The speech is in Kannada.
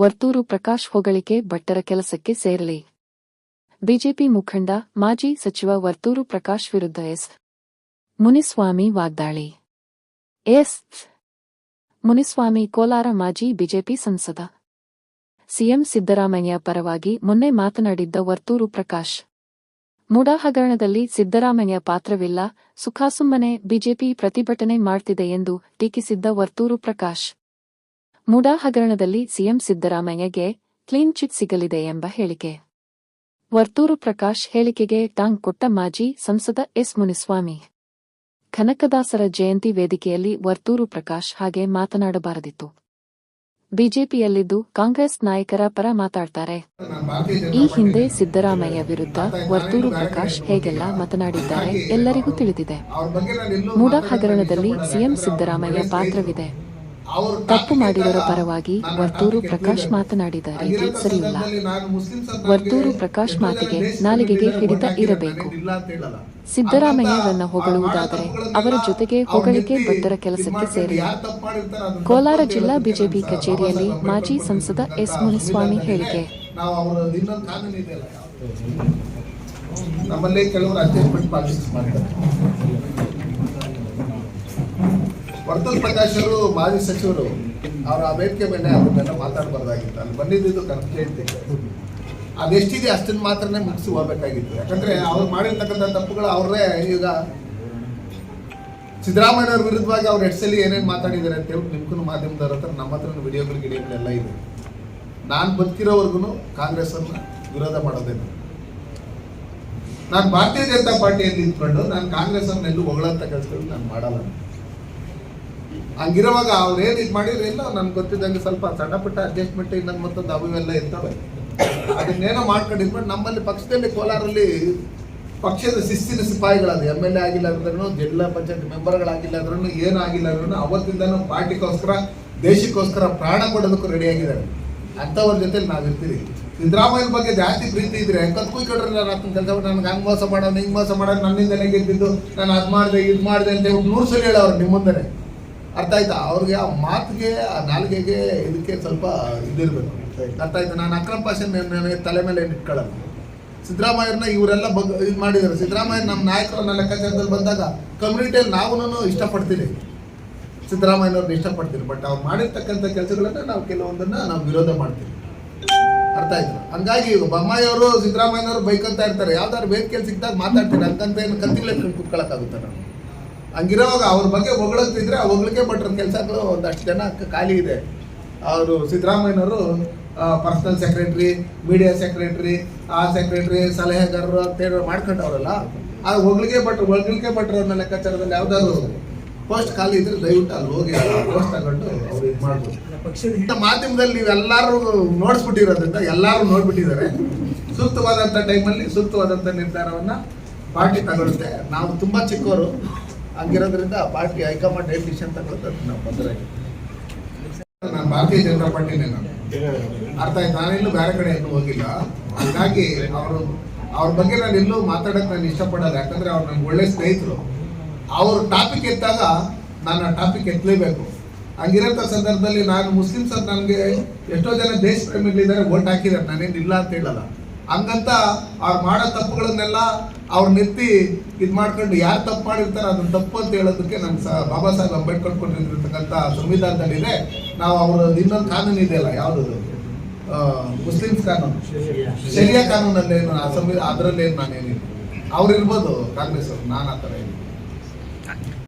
ವರ್ತೂರು ಪ್ರಕಾಶ್ ಹೊಗಳಿಕೆ ಭಟ್ಟರ ಕೆಲಸಕ್ಕೆ ಸೇರಲಿ. ಬಿಜೆಪಿ ಮುಖಂಡ, ಮಾಜಿ ಸಚಿವ ವರ್ತೂರು ಪ್ರಕಾಶ್ ವಿರುದ್ಧ ಎಸ್. ಮುನಿಸ್ವಾಮಿ ವಾಗ್ದಾಳಿ. ಎಸ್. ಮುನಿಸ್ವಾಮಿ ಕೋಲಾರ ಮಾಜಿ ಬಿಜೆಪಿ ಸಂಸದ. ಸಿಎಂ ಸಿದ್ದರಾಮಯ್ಯ ಪರವಾಗಿ ಮೊನ್ನೆ ಮಾತನಾಡಿದ್ದ ವರ್ತೂರು ಪ್ರಕಾಶ್. ಮೂಡಾಹಗರಣದಲ್ಲಿ ಸಿದ್ದರಾಮಯ್ಯ ಪಾತ್ರವಿಲ್ಲ, ಸುಖಾಸುಮ್ಮನೆ ಬಿಜೆಪಿ ಪ್ರತಿಭಟನೆ ಮಾಡ್ತಿದೆ ಎಂದು ಟೀಕಿಸಿದ್ದ ವರ್ತೂರು ಪ್ರಕಾಶ್. ಮುಡಾ ಹಗರಣದಲ್ಲಿ ಸಿಎಂ ಸಿದ್ದರಾಮಯ್ಯಗೆ ಕ್ಲೀನ್ ಚಿಟ್ ಸಿಗಲಿದೆ ಎಂಬ ಹೇಳಿಕೆ. ವರ್ತೂರು ಪ್ರಕಾಶ್ ಹೇಳಿಕೆಗೆ ಟಾಂಗ್ ಕೊಟ್ಟ ಮಾಜಿ ಸಂಸದ ಎಸ್ ಮುನಿಸ್ವಾಮಿ. ಕನಕದಾಸರ ಜಯಂತಿ ವೇದಿಕೆಯಲ್ಲಿ ವರ್ತೂರು ಪ್ರಕಾಶ್ ಹಾಗೆ ಮಾತನಾಡಬಾರದಿತ್ತು. ಬಿಜೆಪಿಯಲ್ಲಿದ್ದು ಕಾಂಗ್ರೆಸ್ ನಾಯಕರ ಪರ ಮಾತಾಡ್ತಾರೆ. ಈ ಹಿಂದೆ ಸಿದ್ದರಾಮಯ್ಯ ವಿರುದ್ಧ ವರ್ತೂರು ಪ್ರಕಾಶ್ ಹೇಗೆಲ್ಲ ಮಾತನಾಡಿದ್ದಾರೆ ಎಲ್ಲರಿಗೂ ತಿಳಿದಿದೆ. ಮೂಡ ಹಗರಣದಲ್ಲಿ ಸಿಎಂ ಸಿದ್ದರಾಮಯ್ಯ ಪಾತ್ರವಿದೆ. ತಪ್ಪು ಮಾಡಿದರ ಪರವಾಗಿ ವರ್ತೂರು ಪ್ರಕಾಶ್ ಮಾತನಾಡಿದ್ದಾರೆ. ಸರಿಯಲ್ಲ ಸರಿಯಿಲ್ಲ ವರ್ತೂರು ಪ್ರಕಾಶ್ ಮಾತಿಗೆ ನಾಲಿಗೆಗೆ ಹಿಡಿತ ಇರಬೇಕು. ಸಿದ್ದರಾಮಯ್ಯರನ್ನ ಹೊಗಳುವುದಾದರೆ ಅವರ ಜೊತೆಗೆ ಹೊಗಳಿಕೆ ಬಂದರ ಕೆಲಸಕ್ಕೆ ಸೇರಿಲ್ಲ ಕೋಲಾರ ಜಿಲ್ಲಾ ಬಿಜೆಪಿ ಕಚೇರಿಯಲ್ಲಿ ಮಾಜಿ ಸಂಸದ ಎಸ್ ಮುನಿಸ್ವಾಮಿ ಹೇಳಿಕೆ? ನಮ್ಮಲ್ಲಿ ಕೆಲವರು ಅಡ್ಜಸ್ಟ್ಮೆಂಟ್ ಪಾಲಿಸಿ ಮಾಡ್ತಾರೆ ವರ್ತೂರ್ ಪ್ರಕಾಶ್ ಮಾಜಿ ಸಚಿವರು ಅವರ ಆ ವೇದಿಕೆ ಮೇಲೆ ಅದನ್ನೆಲ್ಲ ಮಾತಾಡಬಾರ್ದಾಗಿತ್ತು. ಅಲ್ಲಿ ಬಂದಿದ್ದು ಕಂಪ್ಲೇಂಟ್ ಅದೆಷ್ಟಿದೆ ಅಷ್ಟನ್ನು ಮಾತ್ರನೇ ಮುಗಿಸಿ ಹೋಗ್ಬೇಕಾಗಿತ್ತು. ಯಾಕಂದ್ರೆ ಅವ್ರು ಮಾಡಿರ್ತಕ್ಕಂಥ ತಪ್ಪುಗಳು ಅವರೇ ಈಗ ಸಿದ್ದರಾಮಯ್ಯವ್ರ ವಿರುದ್ಧವಾಗಿ ಅವ್ರು ಸಲ ಏನೇನು ಮಾತಾಡಿದ್ದಾರೆ ಅಂತ ಹೇಳಿ ನಿಮ್ಗೂ ಮಾಧ್ಯಮದವ್ರ ಹತ್ರ ನಮ್ಮ ಹತ್ರ ವಿಡಿಯೋಗಳು, ಗಿಡಿಯೋಗಳೆಲ್ಲ ಇದೆ. ನಾನು ಬದುಕಿರೋವರೆಗೂ ಕಾಂಗ್ರೆಸ್ ಅನ್ನ ವಿರೋಧ ಮಾಡೋದೇನು ನಾನು ಭಾರತೀಯ ಜನತಾ ಪಾರ್ಟಿಯಲ್ಲಿ ನಿಂತ್ಕೊಂಡು ನಾನು ಕಾಂಗ್ರೆಸ್ ಅನ್ನ ಎಲ್ಲೂ ಹೊಗಳಂತ ಕೆಲಸಗಳು ನಾನು ಮಾಡಲ್ಲ. ಹಂಗಿರುವಾಗ ಅವ್ರು ಏನು ಇದು ಮಾಡಿದ್ರೆ ಇಲ್ಲ, ನನ್ಗೆ ಗೊತ್ತಿದ್ದಂಗೆ ಸ್ವಲ್ಪ ಸಣ್ಣ ಪುಟ್ಟ ಅಡ್ಜಸ್ಟ್ಮೆಂಟ್ ಇನ್ನೊಂದು ಮತ್ತೊಂದು ಅವು ಎಲ್ಲ ಇರ್ತವೆ. ಅದನ್ನೇನೋ ಮಾಡ್ಕೊಂಡಿದ್ಬಿಟ್ಟು ನಮ್ಮಲ್ಲಿ ಪಕ್ಷದಲ್ಲಿ ಕೋಲಾರಲ್ಲಿ ಪಕ್ಷದ ಶಿಸ್ತಿನ ಸಿಪಾಯಿಗಳಲ್ಲಿ ಎಂ ಎಲ್ ಎ ಆಗಿಲ್ಲ ಅಂದ್ರೂ ಜಿಲ್ಲಾ ಪಂಚಾಯತ್ ಮೆಂಬರ್ಗಳಾಗಿಲ್ಲ ಅಂದ್ರೂ ಏನಾಗಿಲ್ಲ ಅಂದ್ರೂ ಅವತ್ತಿಂದನೂ ಪಾರ್ಟಿಗೋಸ್ಕರ, ದೇಶಕ್ಕೋಸ್ಕರ ಪ್ರಾಣ ಕೊಡೋದಕ್ಕೂ ರೆಡಿ ಆಗಿದ್ದಾರೆ. ಅಂಥವ್ರ ಜೊತೆಲಿ ನಾವಿರ್ತೀವಿ ಸಿದ್ದರಾಮಯ್ಯ ಬಗ್ಗೆ ಜಾಸ್ತಿ ಪ್ರೀತಿ ಇದ್ರೆ ಕತ್ ಕುಯ್ಕೊಂಡ್ರೆ ನಾನು ಆತನ ಕೆಲಸ ನನಗೆ ಹಂಗೆ ಮೋಸ ಮಾಡೋನು ಹಿಂಗೆ ಮೋಸ ಮಾಡೋದು ನನ್ನಿಂದಲೇ ಗೆದ್ದಿದ್ದು, ನಾನು ಅದು ಮಾಡಿದೆ, ಇದು ಮಾಡಿದೆ ಅಂತ ನೂರು ಸಲ ಹೇಳೋರು ನಿಮ್ಮ ಮುಂದೆ ಅರ್ಥ ಆಯ್ತಾ? ಅವ್ರಿಗೆ ಆ ಮಾತಿಗೆ, ಆ ನಾಲ್ಗೆಗೆ ಇದಕ್ಕೆ ಸ್ವಲ್ಪ ಇದಿರ್ಬೇಕು. ಅರ್ಥ ಆಯ್ತಾ? ನಾನು ಅಕ್ರಮ್ ನನಗೆ ತಲೆ ಮೇಲೆ ಇಟ್ಕೊಳ್ಳಲ್ಲ ಸಿದ್ದರಾಮಯ್ಯನ ಇವರೆಲ್ಲ ಬಗ್ ಇದು ಮಾಡಿದ್ದಾರೆ. ಸಿದ್ದರಾಮಯ್ಯ ನಮ್ಮ ನಾಯಕರನ್ನ ಲೆಕ್ಕಾಚಾರದಲ್ಲಿ ಬಂದಾಗ ಕಮ್ಯುನಿಟಿಯಲ್ಲಿ ನಾವು ಇಷ್ಟಪಡ್ತೀವಿ. ಸಿದ್ದರಾಮಯ್ಯನವ್ರನ್ನ ಇಷ್ಟಪಡ್ತೀವಿ. ಬಟ್ ಅವ್ರು ಮಾಡಿರ್ತಕ್ಕಂಥ ಕೆಲಸಗಳನ್ನ ನಾವು ಕೆಲವೊಂದನ್ನು ನಾವು ವಿರೋಧ ಮಾಡ್ತೀವಿ. ಅರ್ಥ ಆಯ್ತು? ಹಂಗಾಗಿ ಬೊಮ್ಮಾಯಿಯವರು ಬೊಮ್ಮಾಯಿ ಅವರು ಸಿದ್ದರಾಮಯ್ಯನವರು ಬೈಕಂತ ಇರ್ತಾರೆ. ಯಾವ್ದಾದ್ರು ವೇದಿಕೆಯಲ್ಲಿ ಸಿಕ್ಕಿದಾಗ ಮಾತಾಡ್ತಾರೆ ಹಂಗಂತ ಏನು ಕತ್ತಿಲೆ ಕುತ್ಕೊಳ್ಳೋಕ್ಕಾಗುತ್ತೆ ನಾವು ಹಂಗಿರೋವಾಗ ಅವ್ರ ಬಗ್ಗೆ ಹೊಗಳಂತಿದ್ರೆ ಆ ಹೊಗಳಿಕೆ ಭಟ್ರ ಕೆಲಸಗಳು ಒಂದಷ್ಟು ಜನ ಖಾಲಿ ಇದೆ. ಅವರು ಸಿದ್ದರಾಮಯ್ಯನವರು ಪರ್ಸನಲ್ ಸೆಕ್ರೆಟ್ರಿ ಮೀಡಿಯಾ ಸೆಕ್ರೆಟ್ರಿ ಆ ಸೆಕ್ರೆಟ್ರಿ ಸಲಹೆಗಾರರು ಅಂತೇಳಿ ಹೇಳಿ ಆ ಹೊಗಳಿಕೆ ಭಟ್ರು ಹೊಗಳಿಕೆ ಅವ್ರನ್ನ ಲೆಕ್ಕಾಚಾರದಲ್ಲಿ ಯಾವುದಾದ್ರು ಪೋಸ್ಟ್ ಖಾಲಿ ಇದ್ರೆ ದಯವಿಟ್ಟು ಅಲ್ಲಿ ಹೋಗಿ ಪೋಸ್ಟ್ ತಗೊಂಡು ಅವ್ರು ಇದು ಮಾಡ್ಬೋದು. ಇಂಥ ಮಾಧ್ಯಮದಲ್ಲಿ ನೀವೆಲ್ಲರೂ ನೋಡಿಸ್ಬಿಟ್ಟಿರೋದ್ರಿಂದ ಎಲ್ಲರೂ ನೋಡ್ಬಿಟ್ಟಿದ್ದಾರೆ. ಸೂಕ್ತವಾದಂಥ ಟೈಮಲ್ಲಿ ಸೂಕ್ತವಾದಂಥ ನಿರ್ಧಾರವನ್ನು ಪಾರ್ಟಿ ತಗೊಳುತ್ತೆ ನಾವು ತುಂಬ ಚಿಕ್ಕವರು ಹಂಗಿರೋದ್ರಿಂದ ಪಾರ್ಟಿ ಹೈಕಮಾಂಡ್ ಏನ್ ಡಿಸಿಷನ್ ತಗೊಳ್ತದೆ ನಾವು ಬದ್ಧರಾಗಿ ನಾನು ಭಾರತೀಯ ಜನತಾ ಪಾರ್ಟಿನೇ ನಾನು. ಅರ್ಥ ಆಯ್ತು. ನಾನೆಲ್ಲೂ ಬೇರೆ ಕಡೆ ಎಲ್ಲೂ ಹೋಗಿಲ್ಲ. ಹಾಗಾಗಿ ಅವರು, ಅವ್ರ ಬಗ್ಗೆ ನಾನು ಇಲ್ಲೂ ಮಾತಾಡಕ್ಕೆ ನಾನು ಇಷ್ಟಪಡಲ್ಲ. ಯಾಕಂದ್ರೆ ಅವ್ರು ನನ್ಗೆ ಒಳ್ಳೆ ಸ್ನೇಹಿತರು. ಅವ್ರ ಟಾಪಿಕ್ ಎತ್ತಾಗ ನಾನು ಆ ಟಾಪಿಕ್ ಎತ್ತಲೇಬೇಕು. ಹಂಗಿರೋಂಥ ಸಂದರ್ಭದಲ್ಲಿ ನಾನು ಮುಸ್ಲಿಮ್ಸ್ ನನಗೆ ಎಷ್ಟೋ ಜನ ದೇಶ ಪ್ರೇಮಿಗಳಿದ್ದಾರೆ ಓಟ್ ಹಾಕಿದ್ದಾರೆ. ನಾನೇನು ಇಲ್ಲ ಅಂತ ಹೇಳಲ್ಲ. ಹಂಗಂತ ಅವ್ರು ಮಾಡೋ ತಪ್ಪುಗಳನ್ನೆಲ್ಲ ಅವ್ರು ನೆತ್ತಿ ಇದು ಮಾಡ್ಕೊಂಡು ಯಾರು ತಪ್ಪು ಮಾಡಿರ್ತಾರೆ ಅದನ್ನ ತಪ್ಪು ಅಂತ ಹೇಳೋದಕ್ಕೆ ನಮ್ಮ ಸ ಬಾಬಾ ಸಾಹೇಬ್ ಅಂಬೇಡ್ಕರ್ ಕೊಟ್ಟಿರ್ತಕ್ಕಂಥ ಸಂವಿಧಾನದಲ್ಲಿದೆ. ನಾವು ಅವ್ರ ಇನ್ನೊಂದು ಕಾನೂನು ಇದೆಯಲ್ಲ ಯಾವುದು ಮುಸ್ಲಿಮ್ಸ್ ಕಾನೂನು. ಶರಿಯಾ ಕಾನೂನಲ್ಲಿ ಏನು ಆ ಸಂವಿಧಾನ ಅದರಲ್ಲಿ ಏನು ನಾನೇನಿಲ್ಲ. ಅವ್ರು ಇರ್ಬೋದು ಕಾಂಗ್ರೆಸ್ ಅವ್ರು ನಾನು ಆ ಥರ